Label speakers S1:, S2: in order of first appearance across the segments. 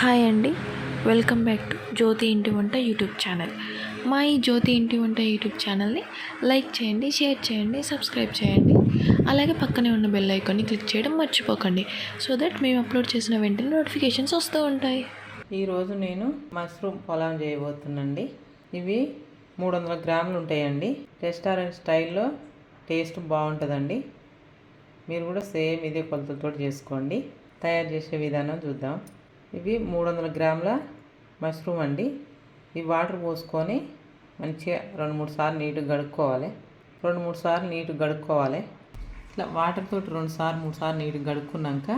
S1: Hi అండి. Welcome back to జ్యోతి ఇంటి వంట యూట్యూబ్ ఛానల్. మా ఈ జ్యోతి ఇంటి వంట యూట్యూబ్ ఛానల్ని లైక్ చేయండి షేర్ చేయండి సబ్స్క్రైబ్ చేయండి. అలాగే పక్కనే ఉన్న బెల్ ఐకాన్ని క్లిక్ చేయడం మర్చిపోకండి. సో దట్ మేము అప్లోడ్ చేసిన వెంటనే నోటిఫికేషన్స్ వస్తూ ఉంటాయి.
S2: ఈరోజు నేను మష్రూమ్ పొలం చేయబోతున్నాండి ఇవి మూడు వందల గ్రాములు ఉంటాయండి. రెస్టారెంట్ స్టైల్లో టేస్ట్ బాగుంటుందండి. మీరు కూడా సేమ్ ఇదే కొలతలతో చేసుకోండి. తయారు చేసే విధానం చూద్దాం. ఇవి మూడు వందల గ్రాముల మష్రూమ్ అండి. ఈ వాటర్ పోసుకొని మంచిగా రెండు మూడు సార్లు నీట్గా కడుక్కోవాలి. రెండు మూడు సార్లు నీట్గా కడుక్కోవాలి. ఇట్లా వాటర్ తోటి రెండు సార్లు మూడు సార్లు నీట్గా కడుక్కున్నాక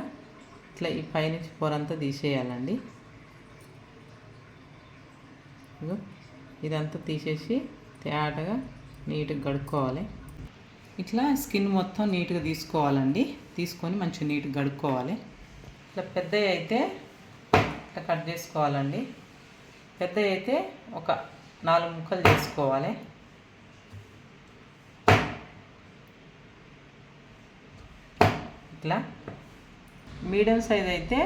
S2: ఇట్లా ఈ పైనుంచి పొరంతా తీసేయాలండి. ఇదంతా తీసేసి తేటగా నీట్గా కడుక్కోవాలి. ఇట్లా స్కిన్ మొత్తం నీట్గా తీసుకోవాలండి. తీసుకొని మంచిగా నీట్గా కడుక్కోవాలి. ఇట్లా పెద్దవి అయితే ఇట్లా కట్ చేసుకోవాలండి. పెద్ద అయితే ఒక నాలుగు ముక్కలు చేసుకోవాలి. ఇట్లా. మీడియం సైజ్ అయితే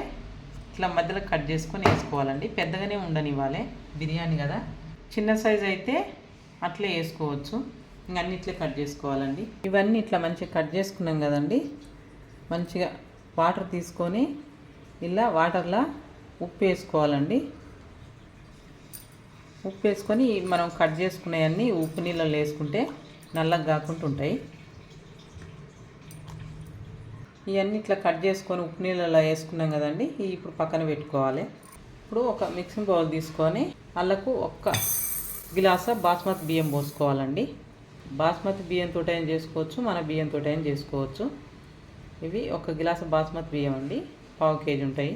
S2: ఇట్లా మధ్యలో కట్ చేసుకొని వేసుకోవాలండి. పెద్దగానే ఉండనివ్వాలి. బిర్యానీ కదా. చిన్న సైజ్ అయితే అట్లే వేసుకోవచ్చు. ఇంక అన్ని ఇట్లే కట్ చేసుకోవాలండి. ఇవన్నీ ఇట్లా మంచిగా కట్ చేసుకున్నాం కదండి. మంచిగా వాటర్ తీసుకొని ఇలా వాటర్లో ఉప్పు వేసుకోవాలండి. ఉప్పు వేసుకొని మనం కట్ చేసుకునేవన్నీ ఉప్పు నీళ్ళలో వేసుకుంటే నల్లగా కాకుండా ఉంటాయి. ఇవన్నీ ఇట్లా కట్ చేసుకొని ఉప్పు నీళ్ళలో వేసుకున్నాం కదండి ఇప్పుడు పక్కన పెట్టుకోవాలి. ఇప్పుడు ఒక మిక్సింగ్ బౌల్ తీసుకొని అల్లకు ఒక్క గిలాస బాస్మతి బియ్యం పోసుకోవాలండి. బాస్మతి బియ్యంతో అయినా చేసుకోవచ్చు మన బియ్యంతో అయినా చేసుకోవచ్చు. ఇవి ఒక గిలాస బాస్మతి బియ్యం అండి పావు కేజీ ఉంటాయి.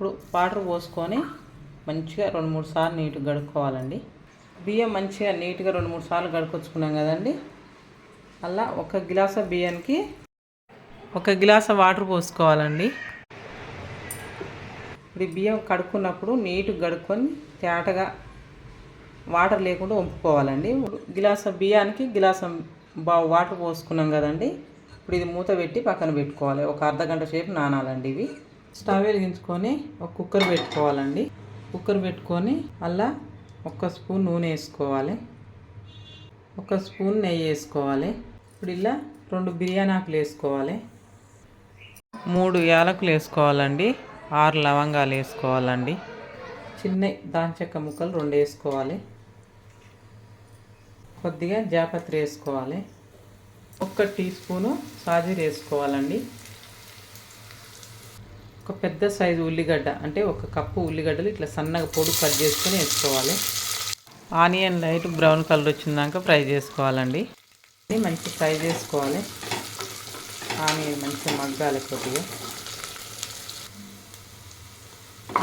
S2: ఇప్పుడు వాటర్ పోసుకొని మంచిగా రెండు మూడు సార్లు నీట్గా గడుక్కోవాలండి బియ్యం మంచిగా నీట్గా రెండు మూడు సార్లు గడుకొచ్చుకున్నాం కదండి. అలా ఒక గ్లాస్ బియ్యానికి ఒక గ్లాస్ వాటర్ పోసుకోవాలండి. ఇప్పుడు బియ్యం కడుక్కున్నప్పుడు నీట్గా కడుక్కొని తేటగా వాటర్ లేకుండా వంపుకోవాలండి గ్లాస్ బియ్యానికి గ్లాస్ బా వాటర్ పోసుకున్నాం కదండి. ఇప్పుడు ఇది మూత పెట్టి పక్కన పెట్టుకోవాలి. ఒక అర్ధ గంట సేపు నానాలండి ఇవి. స్టవ్ వెలిగించుకొని ఒక కుక్కర్ పెట్టుకోవాలండి. కుక్కర్ పెట్టుకొని అలా ఒక స్పూన్ నూనె వేసుకోవాలి. ఒక స్పూన్ నెయ్యి వేసుకోవాలి. ఇప్పుడు ఇలా రెండు బిర్యానీ ఆకులు వేసుకోవాలి. మూడు యాలకులు వేసుకోవాలండి. ఆరు లవంగాలు వేసుకోవాలండి. చిన్న దాల్చెక్క ముక్కలు రెండు వేసుకోవాలి. కొద్దిగా జాపత్రి వేసుకోవాలి. ఒక్క టీ స్పూను సాజీర వేసుకోవాలండి. ఒక పెద్ద సైజు ఉల్లిగడ్డ అంటే ఒక కప్పు ఉల్లిగడ్డలు ఇట్లా సన్నగా పొడి కట్ చేసుకొని వేసుకోవాలి. ఆనియన్ లైట్ బ్రౌన్ కలర్ వచ్చిందాక ఫ్రై చేసుకోవాలండి. మంచి ఫ్రై చేసుకోవాలి. ఆనియన్ మంచిగా మగ్గాలి కొద్దిగా.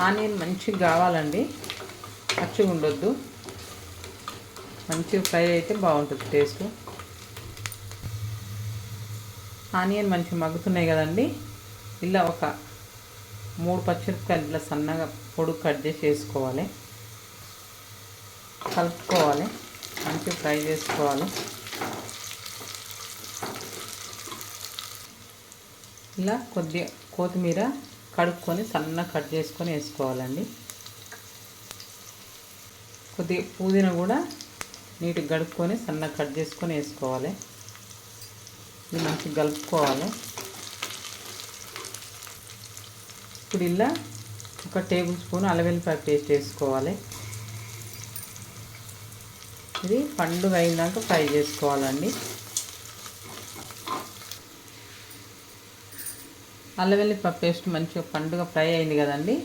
S2: ఆనియన్ మంచిగా కావాలండి. పచ్చిగా ఉండొద్దు. మంచిగా ఫ్రై అయితే బాగుంటుంది టేస్ట్. ఆనియన్ మంచిగా మగ్గుతున్నాయి కదండి. ఇలా ఒక మూడు పచ్చిమిరపకాయలు ఇలా సన్నగా పొడుగు కట్ చేసి వేసుకోవాలి. కలుపుకోవాలి. మంచిగా ఫ్రై చేసుకోవాలి. ఇలా కొద్దిగా కొత్తిమీర కడుక్కొని సన్నగా కట్ చేసుకొని వేసుకోవాలండి. కొద్దిగా పుదీనా కూడా నీట్గా కడుక్కొని సన్నగా కట్ చేసుకొని వేసుకోవాలి. ఇది మంచిగా కలుపుకోవాలి. ఇప్పుడు ఇలా ఒక టేబుల్ స్పూన్ అల్లవెల్లిపాయ పేస్ట్ వేసుకోవాలి. ఇది పండుగ అయినాక ఫ్రై చేసుకోవాలండి. అల్లవెల్లిపాయ పేస్ట్ మంచిగా పండుగ ఫ్రై అయింది కదండి.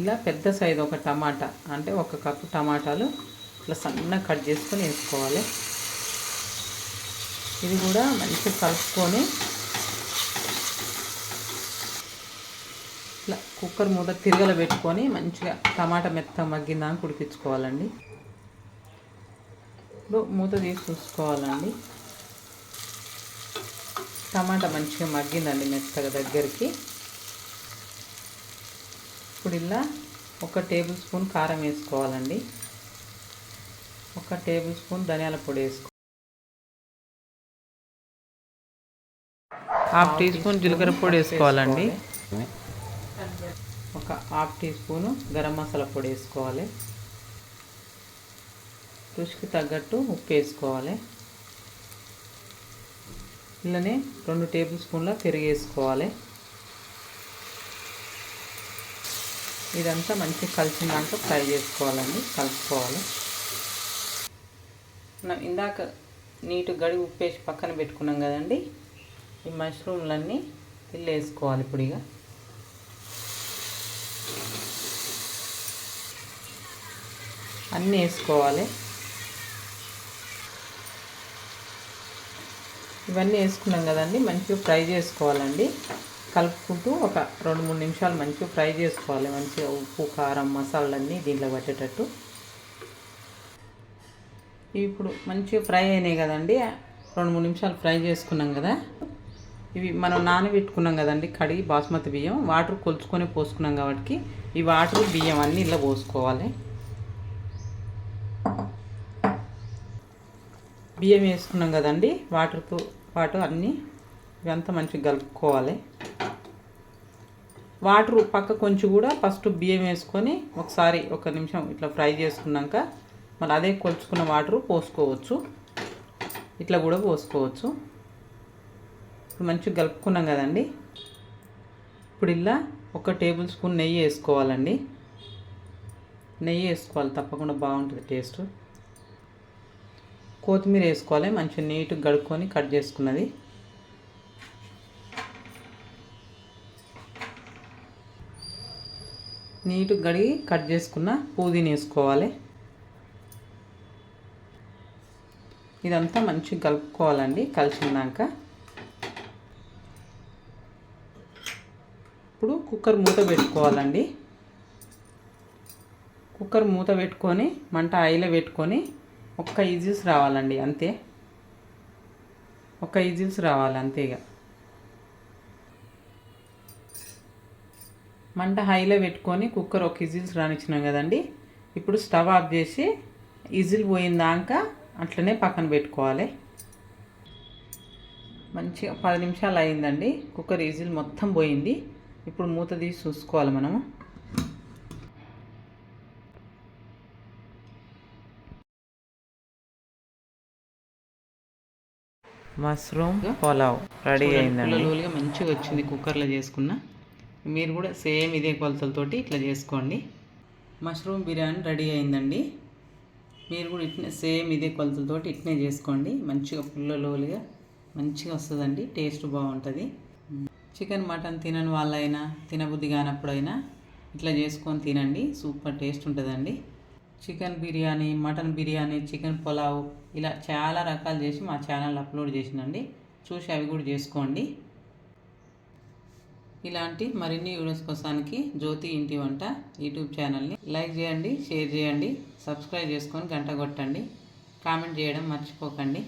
S2: ఇలా పెద్ద సైజు ఒక టమాటా అంటే ఒక కప్పు టమాటాలు ఇట్లా సన్నగా కట్ చేసుకొని వేసుకోవాలి. ఇది కూడా మంచిగా కలుపుకొని ఇట్లా కుక్కర్ మూత తిరగల పెట్టుకొని మంచిగా టమాటా మెత్త మగ్గిందాక ఉడికించుకోవాలండి ఇప్పుడు మూత తీసి చూసుకోవాలండి. టమాటా మంచిగా మగ్గిందండి మెత్తగా దగ్గరికి. ఇప్పుడు ఇలా ఒక టేబుల్ స్పూన్ కారం వేసుకోవాలండి. ఒక టేబుల్ స్పూన్ ధనియాల పొడి వేసుకో హాఫ్ టీ స్పూన్ జీలకర్ర పొడి వేసుకోవాలండి. ఒక half teaspoon garam masala పొడి వేసుకోవాలి. రుచికి తగ్గట్టు ఉప్పు వేసుకోవాలి. ఇలానే రెండు టేబుల్ స్పూన్ల పెరుగు వేసుకోవాలి. ఇదంతా మంచిగా కలిసిందాక ఫ్రై చేసుకోవాలండి కలుపుకోవాలి. మనం ఇందాక నీటు గడి ఉప్పేసి పక్కన పెట్టుకున్నాం కదండి ఈ మష్రూమ్లన్నీ ఇల్లు వేసుకోవాలి ఇప్పుడు ఇక అన్నీ వేసుకోవాలి. ఇవన్నీ వేసుకున్నాం కదండి మంచిగా ఫ్రై చేసుకోవాలండి. కలుపుకుంటూ ఒక రెండు మూడు నిమిషాలు మంచిగా ఫ్రై చేసుకోవాలి. మంచిగా ఉప్పు కారం మసాలన్నీ దీంట్లో పట్టేటట్టు. ఇప్పుడు మంచిగా ఫ్రై అయినాయి కదండి రెండు మూడు నిమిషాలు ఫ్రై చేసుకున్నాం కదా. ఇవి మనం నానబెట్టుకున్నాం కదండి కడిగి బాస్మతి బియ్యం. వాటర్ కొలుచుకొని పోసుకున్నాం కాబట్టి ఈ వాటర్ బియ్యం అన్నీ ఇలా పోసుకోవాలి. బియ్యం వేసుకున్నాం కదండి. వాటర్తో పాటు అన్నీ ఇవంతా మంచిగా కలుపుకోవాలి. వాటర్ పక్క కొంచెం కూడా ఫస్ట్ బియ్యం వేసుకొని ఒకసారి ఒక నిమిషం ఇట్లా ఫ్రై చేసుకున్నాక మళ్ళీ అదే కొలుచుకున్న వాటర్ పోసుకోవచ్చు. ఇట్లా కూడా పోసుకోవచ్చు. మంచిగా కలుపుకున్నాం కదండి. ఇప్పుడు ఇలా ఒక టేబుల్ స్పూన్ నెయ్యి వేసుకోవాలండి. నెయ్యి వేసుకోవాలి తప్పకుండా బాగుంటుంది టేస్ట్. కొత్తిమీర వేసుకోవాలి మంచిగా నీట్గా గడుక్కొని కట్ చేసుకున్నది. నీట్గా కడిగి కట్ చేసుకున్న పుదీనా వేసుకోవాలి. ఇదంతా మంచిగా కలుపుకోవాలండి కలిసినాక. ఇప్పుడు కుక్కర్ మూత పెట్టుకోవాలండి. కుక్కర్ మూత పెట్టుకొని మంట ఆయిలో పెట్టుకొని ఒక్క ఈజిల్స్ రావాలండి అంతే. ఒక్క ఈజిల్స్ రావాలి అంతే ఇక. మంట హైలో పెట్టుకొని కుక్కర్ ఒక ఇజిల్స్ రానిచ్చినాం కదండి. ఇప్పుడు స్టవ్ ఆఫ్ చేసి ఇజిల్ పోయిందాక అట్లనే పక్కన పెట్టుకోవాలి. మంచిగా పది నిమిషాలు అయిందండి కుక్కర్ ఈజిల్ మొత్తం పోయింది. ఇప్పుడు మూత తీసి చూసుకోవాలి మనము. మష్రూమ్ పులావ్. రెడీ అయిందండి. మంచిగా వచ్చింది కుక్కర్లో చేసుకున్న. మీరు కూడా సేమ్ ఇదే కొలతలతోటి ఇట్లా చేసుకోండి. మష్రూమ్ బిర్యానీ రెడీ అయిందండి. మీరు కూడా ఇట్నే సేమ్ ఇదే కొలతలతోటి ఇట్నే చేసుకోండి. మంచిగా పుల్లలోలుగా మంచిగా వస్తుందండి టేస్ట్ బాగుంటుంది. చికెన్ మటన్ తినని వాళ్ళైనా తినబుద్ధి కానప్పుడైనా ఇట్లా చేసుకొని తినండి. సూపర్ టేస్ట్ ఉంటుందండి. Chicken biryani mutton biryani chicken pulao ఇలా చాలా రకాలు చేసి మా ఛానల్ అప్లోడ్ చేసినండి. చూసి అవి కూడా చేసుకోండి. ఇలాంటి మరిన్ని వీడియోస్ కోసానికి జ్యోతి ఇంటి వంట యూట్యూబ్ ఛానల్ని లైక్ చేయండి షేర్ చేయండి సబ్స్క్రైబ్ చేసుకొని గంట కొట్టండి. కామెంట్ చేయడం మర్చిపోకండి.